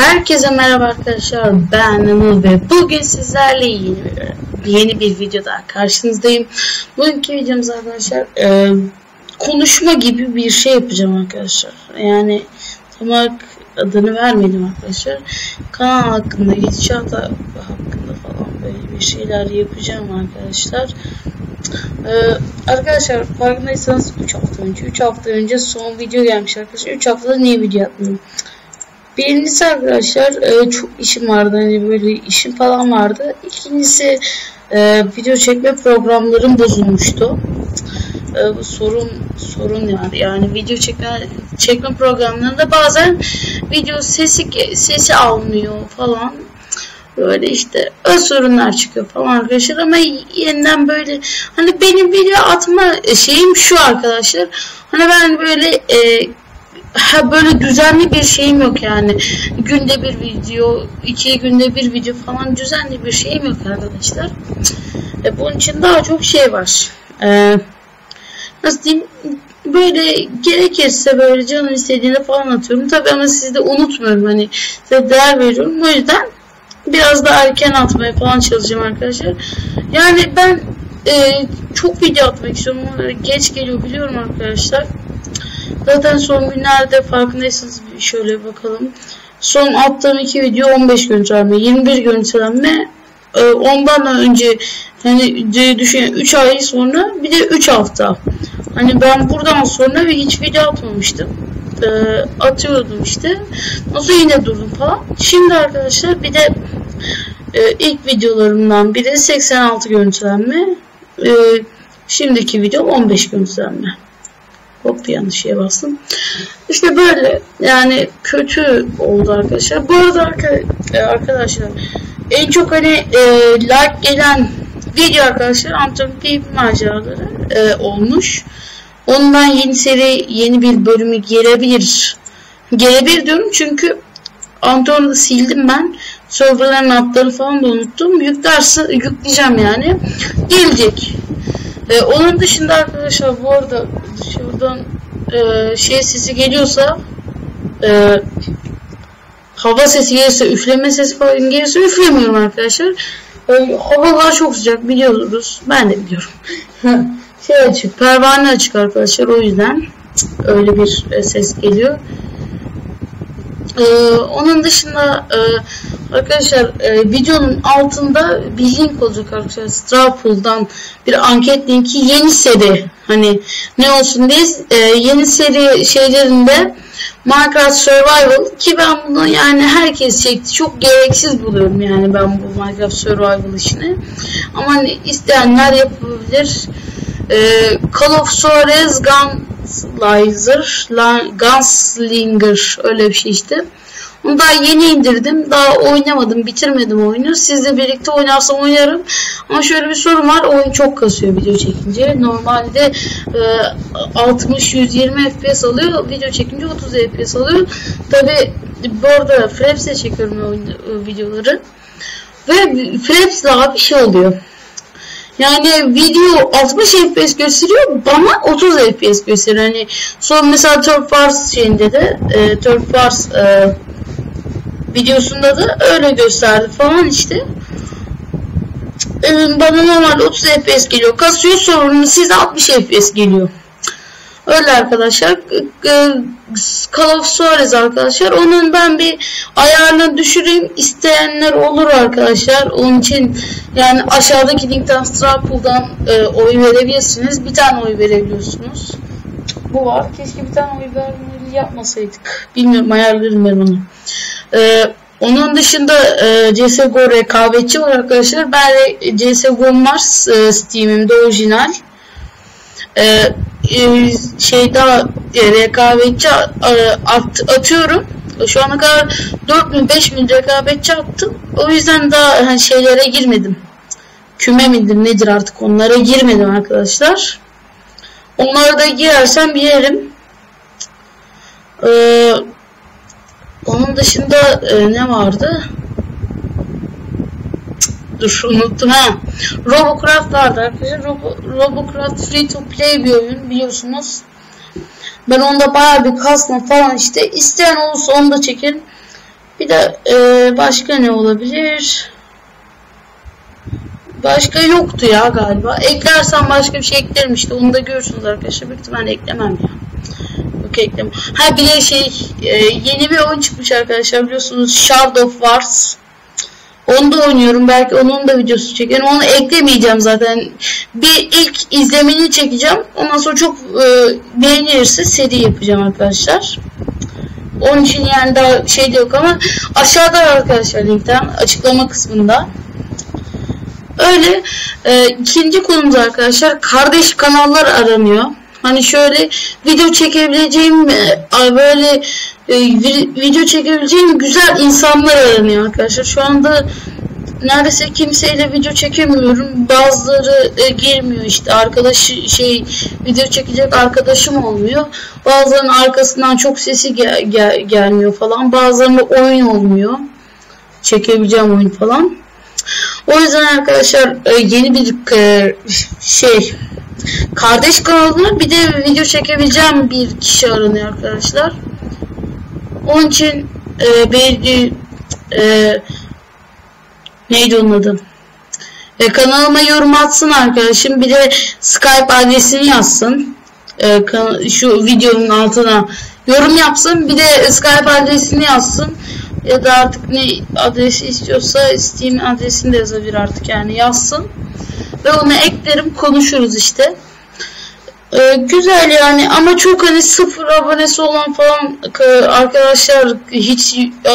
Herkese merhaba arkadaşlar ben Anıl ve bugün sizlerle yeni bir, yeni bir videoda karşınızdayım. Bugünkü videomuz arkadaşlar e, konuşma gibi bir şey yapacağım arkadaşlar. Yani tam olarak adını vermedim arkadaşlar. Kanal hakkında, gidişat hakkında falan böyle bir şeyler yapacağım arkadaşlar. Ee, arkadaşlar farkındaysanız 3 hafta önce 3 hafta önce son video gelmiş arkadaşlar 3 haftada niye video yapmadım Birincisi arkadaşlar e, çok işim vardı. Hani böyle işim falan vardı. İkincisi e, video çekme programlarım bozulmuştu. E, bu sorun sorun yani. Yani video çekme çekme programlarında bazen video sesi sesi almıyor falan. Böyle işte o sorunlar çıkıyor falan arkadaşlar. Ama yeniden böyle hani benim video atma şeyim şu arkadaşlar. Hani ben böyle e, ha böyle düzenli bir şeyim yok yani. Günde bir video, iki günde bir video falan düzenli bir şeyim yok arkadaşlar. E, bunun için daha çok şey var. E, nasıl diyeyim? Böyle gerekirse böyle canım istediğinde falan atıyorum. Tabi ama sizi de unutmuyorum. Hani size değer veriyorum. O yüzden biraz daha erken atmaya falan çalışacağım arkadaşlar. Yani ben e, çok video atmak istiyorum. Geç geliyor biliyorum arkadaşlar. Zaten son günlerde farkındaysanız şöyle bakalım. Son attığım iki video 15 görüntülenme, 21 görüntülenme. E, ondan önce hani düşün 3 ay sonra bir de 3 hafta. Hani ben buradan sonra hiç video atmamıştım. E, atıyordum işte. Nasıl yine durdum falan. Şimdi arkadaşlar bir de e, ilk videolarımdan biri 86 görüntülenme. Şimdiki video 15 görüntülenme. Hop yanlış şeye bastım. İşte böyle yani kötü oldu arkadaşlar. Bu arada e, arkadaşlar en çok hani e, like gelen video arkadaşlar Antarktik maceraları e, olmuş. Ondan yeni seri yeni bir bölümü gelebilir. Gelebilir diyorum çünkü Anton'u sildim ben. Serverların adları falan da unuttum. Yüklerse yükleyeceğim yani. Gelecek. Ee, onun dışında arkadaşlar bu arada şuradan e, şey sesi geliyorsa e, hava sesi gelirse üfleme sesi falan gelirse üflemiyorum arkadaşlar. E, havalar çok sıcak biliyoruz. Ben de biliyorum. şey açık pervane açık arkadaşlar o yüzden öyle bir e, ses geliyor. Ee, onun dışında e, arkadaşlar e, videonun altında bir link olacak arkadaşlar. Strawpool'dan bir anket linki yeni seri hani ne olsun diye e, yeni seri şeylerinde Minecraft Survival ki ben bunu yani herkes çekti. Çok gereksiz buluyorum yani ben bu Minecraft Survival işini. Ama hani isteyenler yapabilir. Ee, Call of Juarez Gun Gunslinger, Gunslinger öyle bir şey işte. Onu daha yeni indirdim. Daha oynamadım, bitirmedim oyunu. Sizle birlikte oynarsam oynarım. Ama şöyle bir sorun var. Oyun çok kasıyor video çekince. Normalde e, 60-120 FPS alıyor. Video çekince 30 FPS alıyor. Tabi bu arada Fraps'e çekiyorum oyun, e, videoları. Ve Fraps'le bir şey oluyor. Yani video 60 FPS gösteriyor bana 30 FPS gösteriyor. Hani son mesela Turf Wars şeyinde de e, Turf Wars e, videosunda da öyle gösterdi falan işte. E, bana normal 30 FPS geliyor. Kasıyor sorunu size 60 FPS geliyor. Öyle arkadaşlar. Call of Suarez arkadaşlar. Onun ben bir ayarını düşüreyim. isteyenler olur arkadaşlar. Onun için yani aşağıdaki linkten Strapool'dan e, oy verebilirsiniz. Bir tane oy verebiliyorsunuz. Bu var. Keşke bir tane oy vermeli yapmasaydık. Bilmiyorum ayarlarım ben onu. Ee, onun dışında e, CSGO rekabetçi var arkadaşlar. Ben de CSGO'm var e, Steam'imde orijinal. E, e, şey daha e, rekabetçi at, atıyorum. Şu ana kadar 4000 5000 rekabetçi attım. O yüzden daha hani şeylere girmedim. Küme midir nedir artık onlara girmedim arkadaşlar. Onlara da girersem yerim. Ee, onun dışında e, ne vardı? Dur unuttum ha. Robocraft vardı arkadaşlar. Robo, Robocraft free to play bir oyun biliyorsunuz. Ben onda baya bir kasma falan işte. isteyen olursa onu da çekerim. Bir de e, başka ne olabilir? Başka yoktu ya galiba. Eklersem başka bir şey eklerim işte. Onu da görürsünüz arkadaşlar. Büyük ihtimalle eklemem ya. Yok eklem. Ha bir de şey e, yeni bir oyun çıkmış arkadaşlar biliyorsunuz. Shadow of Wars. Onu da oynuyorum. Belki onun da videosu çekerim. Onu eklemeyeceğim zaten. Bir ilk izlemini çekeceğim. Ondan sonra çok e, beğenirse seri yapacağım arkadaşlar. Onun için yani daha şey de yok ama aşağıda arkadaşlar linkten açıklama kısmında. Öyle e, ikinci konumuz arkadaşlar kardeş kanallar aranıyor. Hani şöyle video çekebileceğim e, böyle e, video çekebileceğim güzel insanlar aranıyor arkadaşlar. Şu anda neredeyse kimseyle video çekemiyorum. Bazıları e, girmiyor işte arkadaşı şey video çekecek arkadaşım olmuyor. Bazılarının arkasından çok sesi gel, gel, gelmiyor falan. Bazılarında oyun olmuyor. Çekebileceğim oyun falan. O yüzden arkadaşlar yeni bir şey kardeş kanalına bir de video çekebileceğim bir kişi aranıyor arkadaşlar. Onun için e, bir e, neydi onun adı? E, kanalıma yorum atsın arkadaşım. Bir de Skype adresini yazsın. E, şu videonun altına yorum yapsın. Bir de Skype adresini yazsın ya da artık ne adresi istiyorsa Steam adresini de yazabilir artık yani yazsın. Ve onu eklerim konuşuruz işte. Ee, güzel yani ama çok hani sıfır abonesi olan falan arkadaşlar hiç e,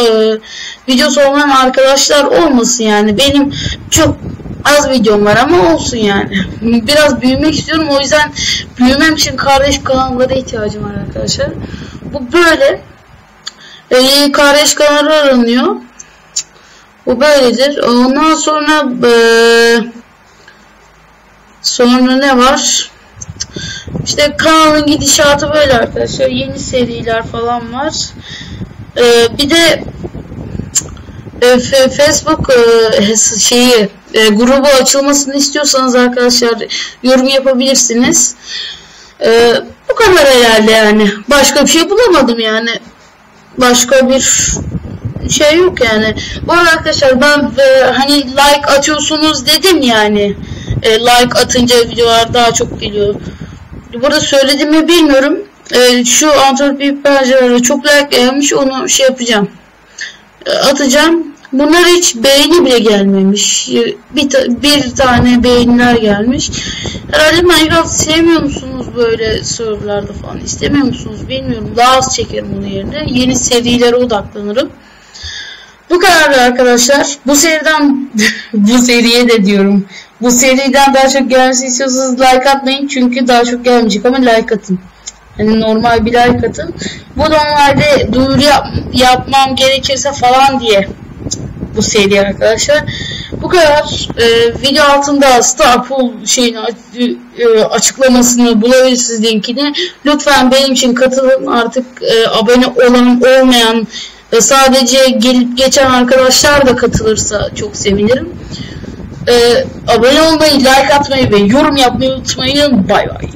videosu olmayan arkadaşlar olmasın yani benim çok az videom var ama olsun yani biraz büyümek istiyorum o yüzden büyümem için kardeş kanallara ihtiyacım var arkadaşlar bu böyle e, kardeş kanalları aranıyor. Bu böyledir. Ondan sonra e, sonra ne var? İşte kanalın gidişatı böyle arkadaşlar. Yeni seriler falan var. E, bir de e, Facebook e, şeyi e, grubu açılmasını istiyorsanız arkadaşlar yorum yapabilirsiniz. E, bu kadar herhalde yani. Başka bir şey bulamadım yani başka bir şey yok yani. Bu arkadaşlar ben e, hani like atıyorsunuz dedim yani. E, like atınca videolar daha çok geliyor. Burada söyledim mi bilmiyorum. E, şu antropik pencerelere çok like gelmiş onu şey yapacağım. E, atacağım. Bunlar hiç beğeni bile gelmemiş. Bir, ta bir tane beğeniler gelmiş. Herhalde Minecraft sevmiyor musunuz böyle serverlarda falan? İstemiyor musunuz bilmiyorum. Daha az çekerim onun yerine. Yeni serilere odaklanırım. Bu kadar arkadaşlar. Bu seriden bu seriye de diyorum. Bu seriden daha çok gelmesi istiyorsanız like atmayın. Çünkü daha çok gelmeyecek ama like atın. Hani normal bir like atın. Bu normalde duyuru yap yapmam gerekirse falan diye bu seri arkadaşlar. Bu kadar. Ee, video altında Starpool şeyini e, açıklamasını bulabilirsiniz linkini. Lütfen benim için katılın. Artık e, abone olan olmayan ve sadece gelip geçen arkadaşlar da katılırsa çok sevinirim. Ee, abone olmayı, like atmayı ve yorum yapmayı unutmayın. Bay bay.